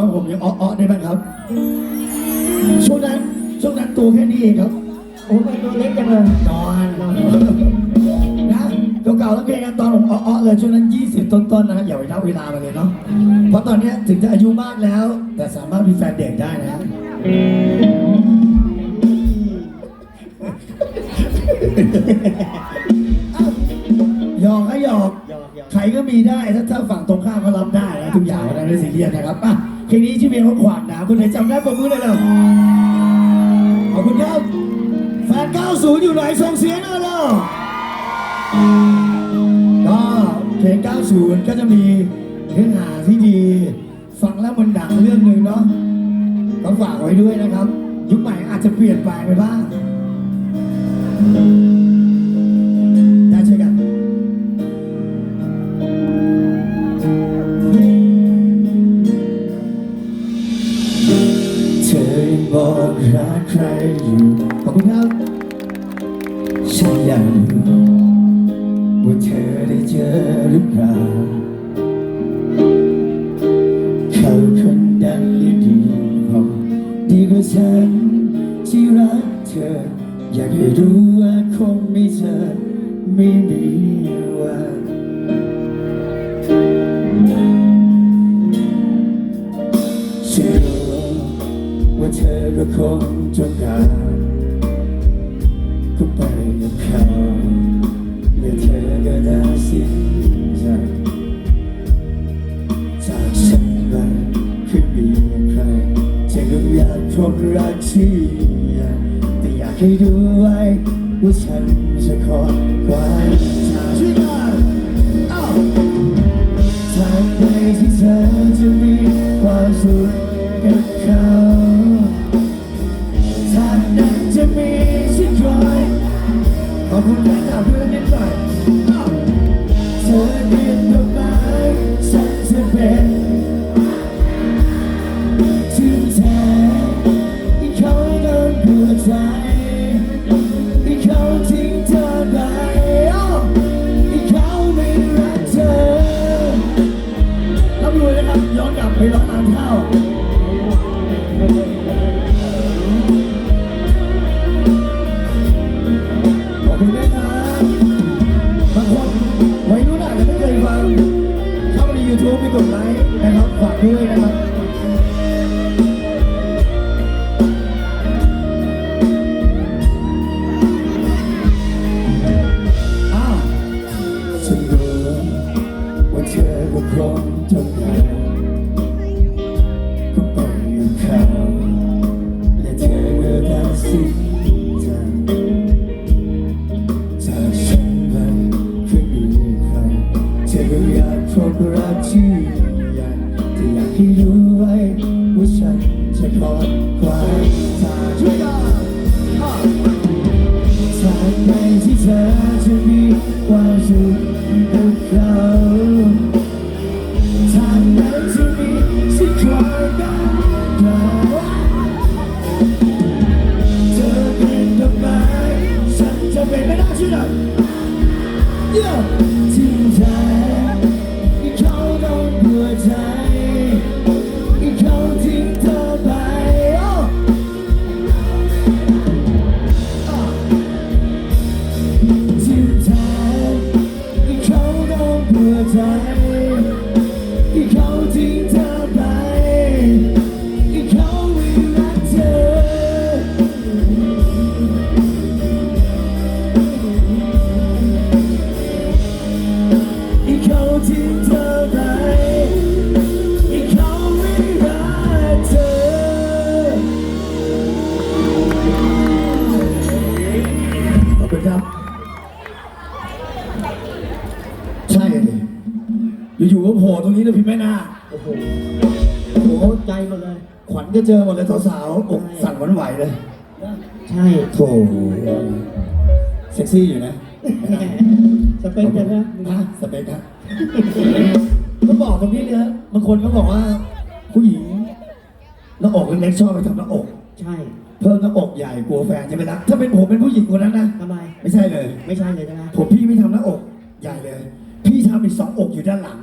อนผมยังอ้อๆได้ไหมครับ ช่วงนั้นช่วงนั้นตัวแค่นี้เองครับโอ้ยตัวเล็กจังเลยนอนนะเก่าๆแล้วเพลงกันตอนผมอ้อๆเลยช่วงนั้น 20 ต้นๆนะอย่าไปเท่าเวลามาเลยเนาะเพราะตอนเนี้ยถึงจะอายุมากแล้ว แต่สามารถมีแฟนเด็กได้นะอ้าวหยอกก็หยอกหยอกหยอกใครก็มีได้ถ้าถ้าฝั่งตรงข้ามก็รับได้นะทุกอย่างนะไม่ซีเรียสนะครับอะ เพลงนี้ชื่อเพลงว่าขวางหนามคุณไหนจำได้ปรบมือได้เหรอขอบคุณครับแฟน90 อยู่ไหนส่งเสียงหน่อยเร็วก็เพลง90 ก็จะมีเนื้อหาที่ดี ฟังแล้วมันดังเรื่องหนึ่งเนาะต้องฝากไว้ด้วยนะครับ ยุคใหม่อาจจะเปลี่ยนไปไปบ้าง บอกรักใครอยู่ขอบคุณครับฉันอยากรู้ว่าเธอได้เจอหรือเปล่าเขาคนนั้นยังดีพอดีกว่าฉันที่รักเธอ อยากให้รู้ว่าคงไม่เธอไม่มีวัน ว่าเธอก็คงจงการก็ไปกับเขาและเธอก็ได้สิ้นใจจากฉันไปคือมีใครเธอก็อยากพบรักที่ยังแต่อยากให้ดูไว้ว่าฉันจะขอความทางช่วยกันอ้าว ด้วยนะครับฉันรู้ว่าเธอก็คงต้องารกับเขาและเธอก็ได้สิ้ แต่อยากให้รู้ไว้ว่าฉันจะขอความทาช่วยกันอ้าไหนที่เธอจะมีความสุขกับเขาทางไหนที่มีสิ่งคอยกันเราเธอเป็นดอกไม้ฉันจะเป็นไม่ได้ช่วยหน่อย โด อยู่ๆก็โผล่ตรงนี้นะพี่แม่นาคโอ้โหโอ้โหใจหมดเลย ขวัญก็เจอหมดเลยสาวๆอกสั่นหวั่นไหวเลย ใช่โถเซ็กซี่อยู่นะ สเปคจะนะฮะสเปคครับก็บอกตรงนี้เลยฮะบางคนก็บอกว่า ผู้หญิงหน้าอกเล็กๆชอบไปทำหน้าอก ใช่ เพิ่มหน้าอกใหญ่กลัวแฟนจะไม่รักถ้าเป็นผมเป็นผู้หญิงคนนั้นนะทำไมไม่ใช่เลย ไม่ใช่เลยใช่ไหมผมพี่ไม่ทำหน้าอกใหญ่เลย พี่ทำอีกสองอกอยู่ด้านหลัง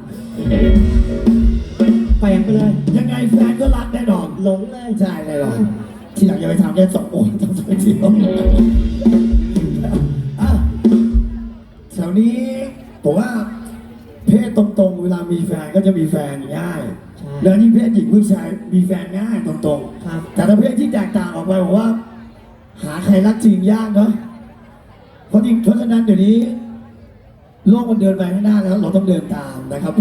แฝงไปเลย ยังไงแฟนก็รักแน่นอนหลงเลยใช่แน่นอนทีหลังอย่าไปทำแค่สองโอนทำสองเดียวอะแถวนี้ผมว่าเพศตรงๆ เวลามีแฟนก็จะมีแฟนง่ายใช่แล้วนี่เพศหญิงผู้ชายมีแฟนง่ายตรงๆครับแต่ถ้าเพศที่แตกต่างออกไปผมว่า หาใครรักจริงยากเนาะเพราะจริงเพราะฉะนั้นเดี๋ยวนี้ โลกมันเดินไปข้างหน้าแล้วเราต้องเดินตามนะครับ